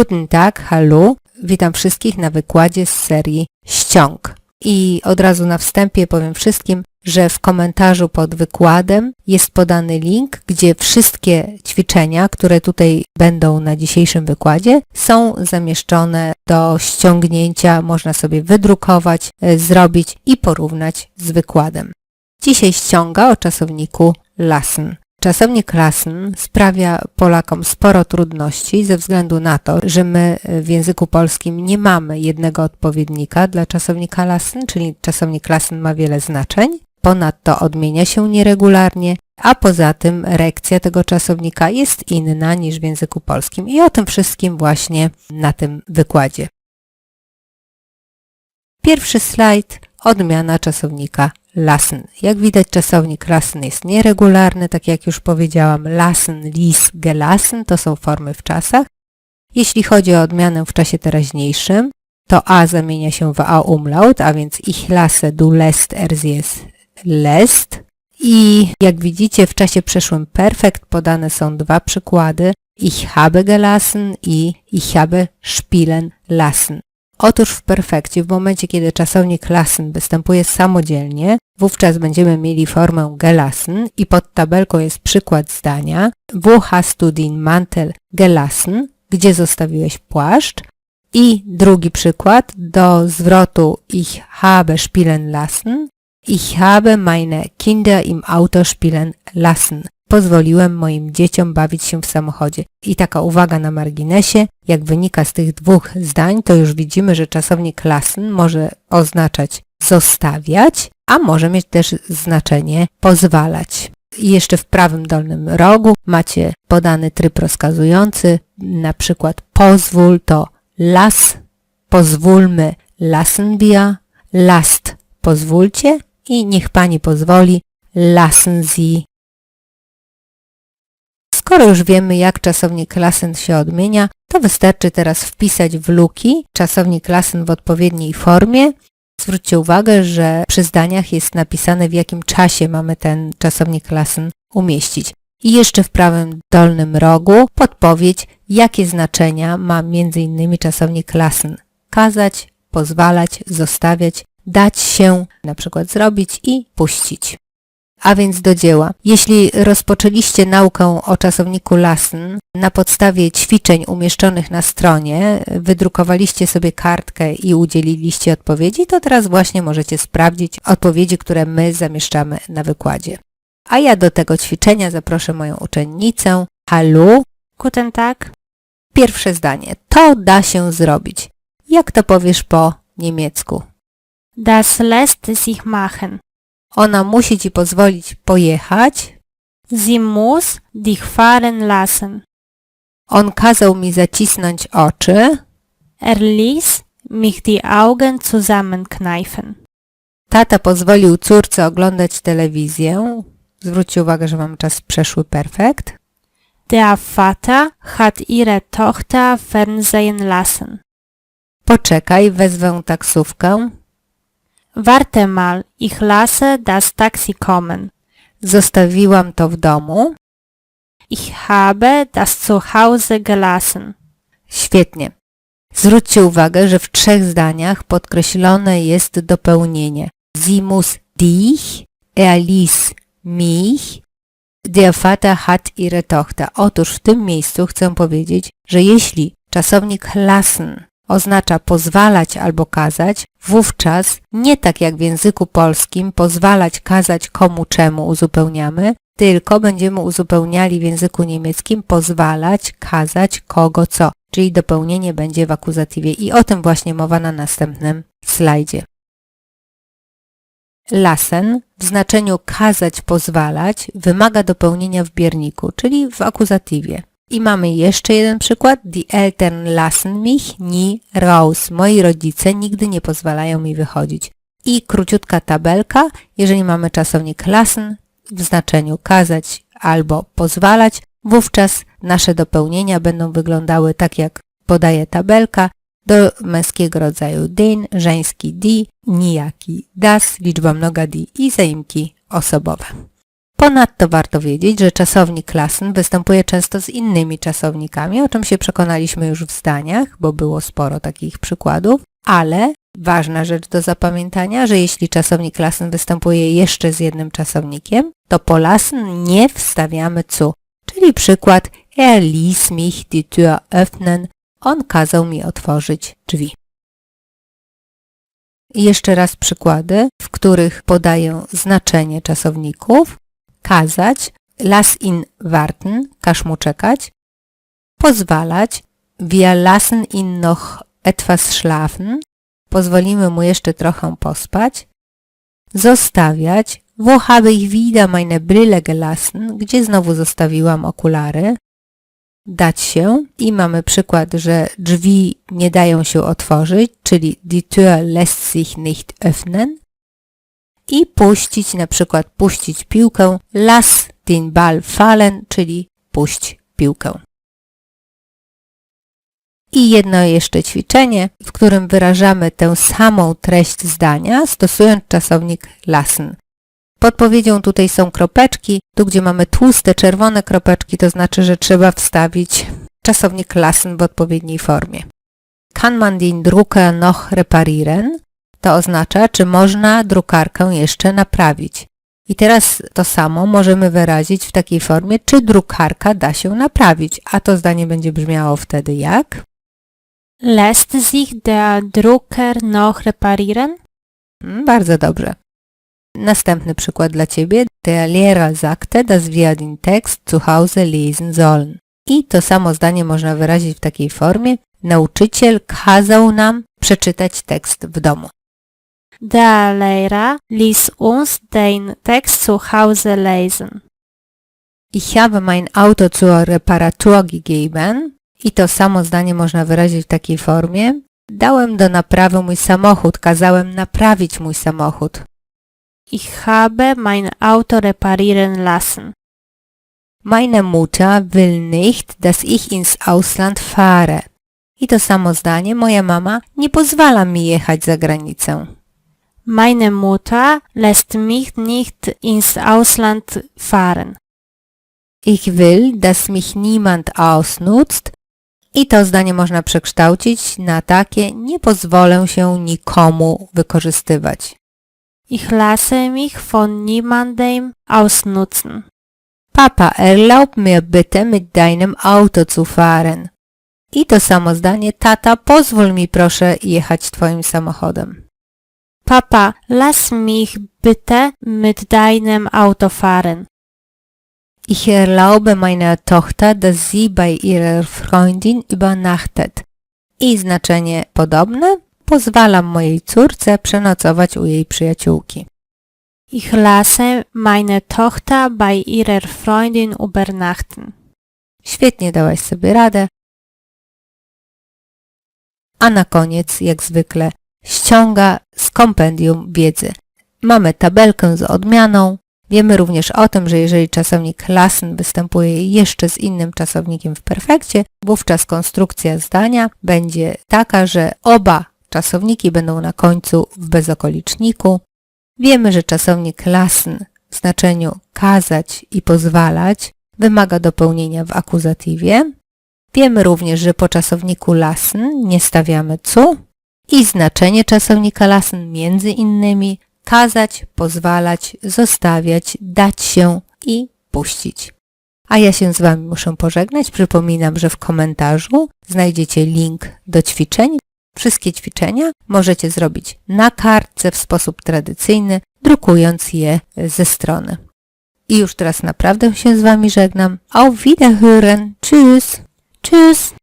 Guten Tag, hallo. Witam wszystkich na wykładzie z serii ściąg. I od razu na wstępie powiem wszystkim, że w komentarzu pod wykładem jest podany link, gdzie wszystkie ćwiczenia, które tutaj będą na dzisiejszym wykładzie, są zamieszczone do ściągnięcia. Można sobie wydrukować, e, zrobić i porównać z wykładem. Dzisiaj ściąga o czasowniku lassen. Czasownik lassen sprawia Polakom sporo trudności ze względu na to, że my w języku polskim nie mamy jednego odpowiednika dla czasownika lassen, czyli czasownik lassen ma wiele znaczeń. Ponadto odmienia się nieregularnie, a poza tym reakcja tego czasownika jest inna niż w języku polskim. I o tym wszystkim właśnie na tym wykładzie. Pierwszy slajd odmiana czasownika lassen. Jak widać czasownik lassen jest nieregularny, tak jak już powiedziałam, lassen, lies, gelassen to są formy w czasach. Jeśli chodzi o odmianę w czasie teraźniejszym, to a zamienia się w a umlaut, a więc ich lasse, du lässt, er sie es lässt. I jak widzicie w czasie przeszłym perfekt podane są dwa przykłady ich habe gelassen i ich habe spielen lassen. Otóż w perfekcie, w momencie kiedy czasownik lassen występuje samodzielnie, wówczas będziemy mieli formę gelassen i pod tabelką jest przykład zdania Wo hast du den Mantel gelassen? Gdzie zostawiłeś płaszcz? I drugi przykład do zwrotu Ich habe spielen lassen. Ich habe meine Kinder im Auto spielen lassen pozwoliłem moim dzieciom bawić się w samochodzie. I taka uwaga na marginesie, jak wynika z tych dwóch zdań, to już widzimy, że czasownik lassen może oznaczać zostawiać, a może mieć też znaczenie pozwalać. I jeszcze w prawym dolnym rogu macie podany tryb rozkazujący, na przykład pozwól to las, pozwólmy lassen wir, last pozwólcie i niech pani pozwoli lassen sie Skoro już wiemy, jak czasownik lassen się odmienia, to wystarczy teraz wpisać w luki czasownik lassen w odpowiedniej formie. Zwróćcie uwagę, że przy zdaniach jest napisane, w jakim czasie mamy ten czasownik lassen umieścić. I jeszcze w prawym dolnym rogu podpowiedź, jakie znaczenia ma m.in. czasownik lassen. Kazać, pozwalać, zostawiać, dać się, na przykład zrobić i puścić. A więc do dzieła. Jeśli rozpoczęliście naukę o czasowniku lassen na podstawie ćwiczeń umieszczonych na stronie, wydrukowaliście sobie kartkę i udzieliliście odpowiedzi, to teraz właśnie możecie sprawdzić odpowiedzi, które my zamieszczamy na wykładzie. A ja do tego ćwiczenia zaproszę moją uczennicę. Hallo, Guten Tag. pierwsze zdanie. To da się zrobić. Jak to powiesz po niemiecku? Das lässt sich machen. Ona musi ci pozwolić pojechać. Sie muss dich fahren lassen. On kazał mi zacisnąć oczy. Er ließ mich die Augen zusammenkneifen. Tata pozwolił córce oglądać telewizję. Zwróćcie uwagę, że mam czas przeszły perfekt. Der Vater hat ihre Tochter fernsehen lassen. Poczekaj, wezwę taksówkę. Warte mal, ich lasse das Taxi kommen. Zostawiłam to w domu. Ich habe das zu Hause gelassen. Świetnie. Zwróćcie uwagę, że w trzech zdaniach podkreślone jest dopełnienie. Sie muss dich, er ließ mich, der Vater hat ihre Tochter. Otóż w tym miejscu chcę powiedzieć, że jeśli czasownik lassen oznacza pozwalać albo kazać, wówczas nie tak jak w języku polskim pozwalać, kazać komu czemu uzupełniamy, tylko będziemy uzupełniali w języku niemieckim pozwalać, kazać kogo co, czyli dopełnienie będzie w akuzatywie i o tym właśnie mowa na następnym slajdzie. Lassen w znaczeniu kazać, pozwalać wymaga dopełnienia w bierniku, czyli w akuzatywie. I mamy jeszcze jeden przykład. Die Eltern lassen mich nie raus. Moi rodzice nigdy nie pozwalają mi wychodzić. I króciutka tabelka. Jeżeli mamy czasownik lassen w znaczeniu kazać albo pozwalać, wówczas nasze dopełnienia będą wyglądały tak jak podaje tabelka. Do męskiego rodzaju den, żeński die, nijaki das, liczba mnoga die i zaimki osobowe. Ponadto warto wiedzieć, że czasownik lassen występuje często z innymi czasownikami, o czym się przekonaliśmy już w zdaniach, bo było sporo takich przykładów, ale ważna rzecz do zapamiętania, że jeśli czasownik lassen występuje jeszcze z jednym czasownikiem, to po lassen nie wstawiamy zu. Czyli przykład Er ließ mich die Tür öffnen. On kazał mi otworzyć drzwi. Jeszcze raz przykłady, w których podaję znaczenie czasowników. Kazać, lass ihn warten, każ mu czekać. Pozwalać, wir lassen ihn noch etwas schlafen, pozwolimy mu jeszcze trochę pospać. Zostawiać, wo habe ich wieder meine Brille gelassen, gdzie znowu zostawiłam okulary. Dać się i mamy przykład, że drzwi nie dają się otworzyć, czyli die Tür lässt sich nicht öffnen. I puścić, na przykład puścić piłkę, lass den Ball fallen, czyli puść piłkę. I jedno jeszcze ćwiczenie, w którym wyrażamy tę samą treść zdania, stosując czasownik lassen. Podpowiedzią tutaj są kropeczki. Tu, gdzie mamy tłuste, czerwone kropeczki, to znaczy, że trzeba wstawić czasownik lassen w odpowiedniej formie. Kann man den Drucker noch reparieren? To oznacza, czy można drukarkę jeszcze naprawić. I teraz to samo możemy wyrazić w takiej formie, czy drukarka da się naprawić, a to zdanie będzie brzmiało wtedy jak? Lässt sich der Drucker noch reparieren? Mm, Bardzo dobrze. Następny przykład dla Ciebie. Der Lehrer sagte, dass wir den Text zu Hause lesen sollen. I to samo zdanie można wyrazić w takiej formie. Nauczyciel kazał nam przeczytać tekst w domu. Der Lehrer ließ uns den Text zu Hause lesen. Ich habe mein Auto zur Reparatur gegeben. I to samo zdanie można wyrazić w takiej formie. Dałem do naprawy mój samochód, kazałem naprawić mój samochód. Ich habe mein Auto reparieren lassen. Meine Mutter will nicht, dass ich ins Ausland fahre. I to samo zdanie, moja mama nie pozwala mi jechać za granicę. Meine Mutter lässt mich nicht ins Ausland fahren. Ich will, dass mich niemand ausnutzt. I to zdanie można przekształcić na takie nie pozwolę się nikomu wykorzystywać. Ich lasse mich von niemandem ausnutzen. Papa, erlaub mir bitte mit deinem Auto zu fahren. I to samo zdanie, tata, pozwól mi proszę jechać twoim samochodem. Papa, lass mich bitte mit deinem Auto fahren. Ich erlaube meiner Tochter, dass sie bei ihrer Freundin übernachtet. I znaczenie podobne, pozwalam mojej córce przenocować u jej przyjaciółki. Ich lasse meine Tochter bei ihrer Freundin übernachten. Świetnie dałaś sobie radę. A na koniec, jak zwykle, ściąga z kompendium wiedzy. Mamy tabelkę z odmianą. Wiemy również o tym, że jeżeli czasownik lassen występuje jeszcze z innym czasownikiem w perfekcie, wówczas konstrukcja zdania będzie taka, że oba czasowniki będą na końcu w bezokoliczniku. Wiemy, że czasownik lassen w znaczeniu kazać i pozwalać wymaga dopełnienia w akuzatywie. Wiemy również, że po czasowniku lassen nie stawiamy cu i znaczenie czasownika lassen między innymi kazać, pozwalać, zostawiać, dać się i puścić. A ja się z Wami muszę pożegnać. Przypominam, że w komentarzu znajdziecie link do ćwiczeń. Wszystkie ćwiczenia możecie zrobić na kartce w sposób tradycyjny, drukując je ze strony. I już teraz naprawdę się z Wami żegnam. Auf Wiederhören. Tschüss. Tschüss!